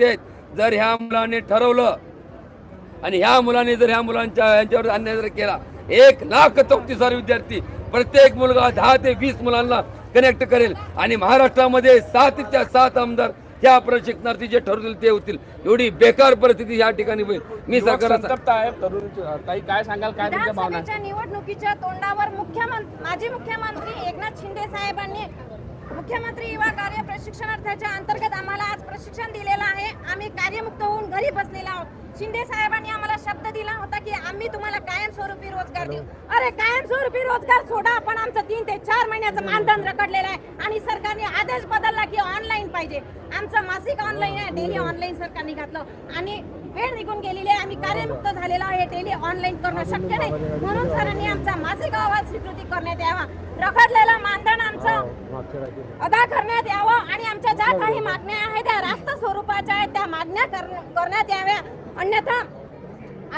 आहेत. जर ह्या मुलाने ठरवलं आणि ह्या मुलाने जर ह्या मुलांच्या यांच्यावर अन्याय जर केला एक लाख चौतीस हजार विद्यार्थी प्रत्येक मुलगा दहा ते वीस मुलांना कनेक्ट करेल. आणि महाराष्ट्रामध्ये सातच्या सात आमदार ह्या प्रशिक्षणार्थी जे ठरवतील ते होतील. एवढी बेकार परिस्थिती या ठिकाणी होईल. मी युवक सरकारला संतप्त आहे तरुण ताई काय सांगाल काय निवडणुकीच्या तोंडावर मुख्यमंत्री माजी मुख्यमंत्री एकनाथ शिंदे साहेबांनी मुख्यमंत्री युवा कार्य प्रशिक्षणार्थाच्या अंतर्गत आम्हाला आज प्रशिक्षण दिलेलं आहे. आम्ही कार्यमुक्त होऊन घरी बसलेलो आहोत. शिंदे साहेबांनी आम्हाला शब्द दिला होता की आम्ही तुम्हाला कायमस्वरूपी रोजगार देऊ. अरे कायमस्वरूपी रोजगार सोडा पण आमचं तीन ते चार महिन्याचं मानधन रखडलेलं आहे. आणि सरकारने आदेश बदलला की ऑनलाईन पाहिजे. आमचं मासिक ऑनलाईन आहे. डेली ऑनलाईन सरकारने घातलं. आणि वेळ निघून गेलेली आहे. आम्ही कार्यमुक्त झालेलो आहे. डेली ऑनलाईन करणं शक्य नाही. म्हणून सरांनी आमचा मासिक अहवाल स्वीकृती करण्यात यावा. रखडलेलं मानधन आमचं अदा करण्यात यावं आणि आमच्या ज्या काही मागण्या आहेत त्या रास्त स्वरूपाच्या आहेत त्या मागण्या कर- करण्यात याव्या. अन्यथा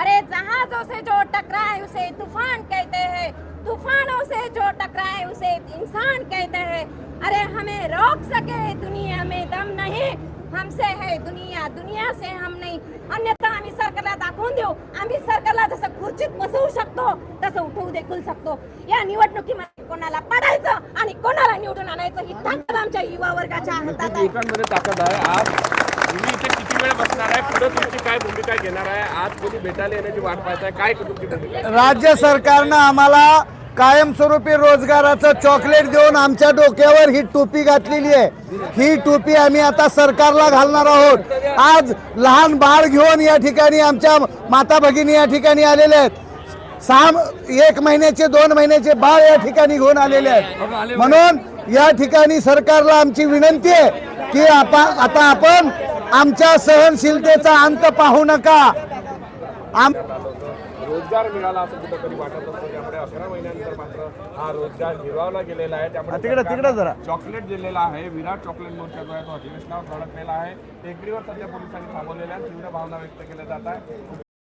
अरे जहाजों से जो टकराए उसे तूफान कहते हैं। तूफानों से जो टकराए उसे इंसान कहते हैं। अरे हमें रोक सके दुनिया में दम नहीं। हमसे है दुनिया दुनिया से हम नाही। अन्यथा आम्ही सरकारला दाखवून देऊ। आम्ही सरकारला जसं खुर्चीत बसवू शकतो तसं उठवू देखील शकतो. या निवडणुकीमध्ये कोणाला पडायचं आणि कोणाला निवडून आणायचं ही ताकद आमच्या युवा वर्गाच्या हातात आहे. ताकद आहे? आज तुम्ही इथे किती वेळ बसणार आहे? पुढे तुमची काय भूमिका घेणार आहे? आज कोणी भेटायला येण्याची वाट पाहताय काय तुमची भूमिका आहे? राज्य सरकारनं आम्हाला कायमस्वरूपी रोजगाराचं चॉकलेट देऊन आमच्या डोक्यावर ही टोपी घातलेली आहे. ही टोपी आम्ही आता सरकारला घालणार आहोत. आज लहान बाळ घेऊन या ठिकाणी आमच्या माता भगिनी या ठिकाणी आलेल्या आहेत. सहा एक महिन्याचे दोन महिन्याचे बाळ या ठिकाणी घेऊन आलेले आहेत. म्हणून या ठिकाणी सरकारला आमची विनंती आहे की आपा आता आपण आमच्या सहनशीलतेचा अंत पाहू नका. आम रोजगार मिळाला असं कुठंतरी वाटत असतं. त्यामुळे अकरा महिन्यानंतर मात्र हा रोजगार हिरवावला गेलेला आहे. त्यामुळे तिकडं- तिकडं जरा. चॉकलेट दिलेला आहे. विराट चॉकलेट मोर्चा जो आहे तो अधिवेशनावर धडकलेला आहे. टेकडीवर सध्या पोलिसांनी थांबवलेला आहे. तीव्र भावना व्यक्त केल्या जात आहे.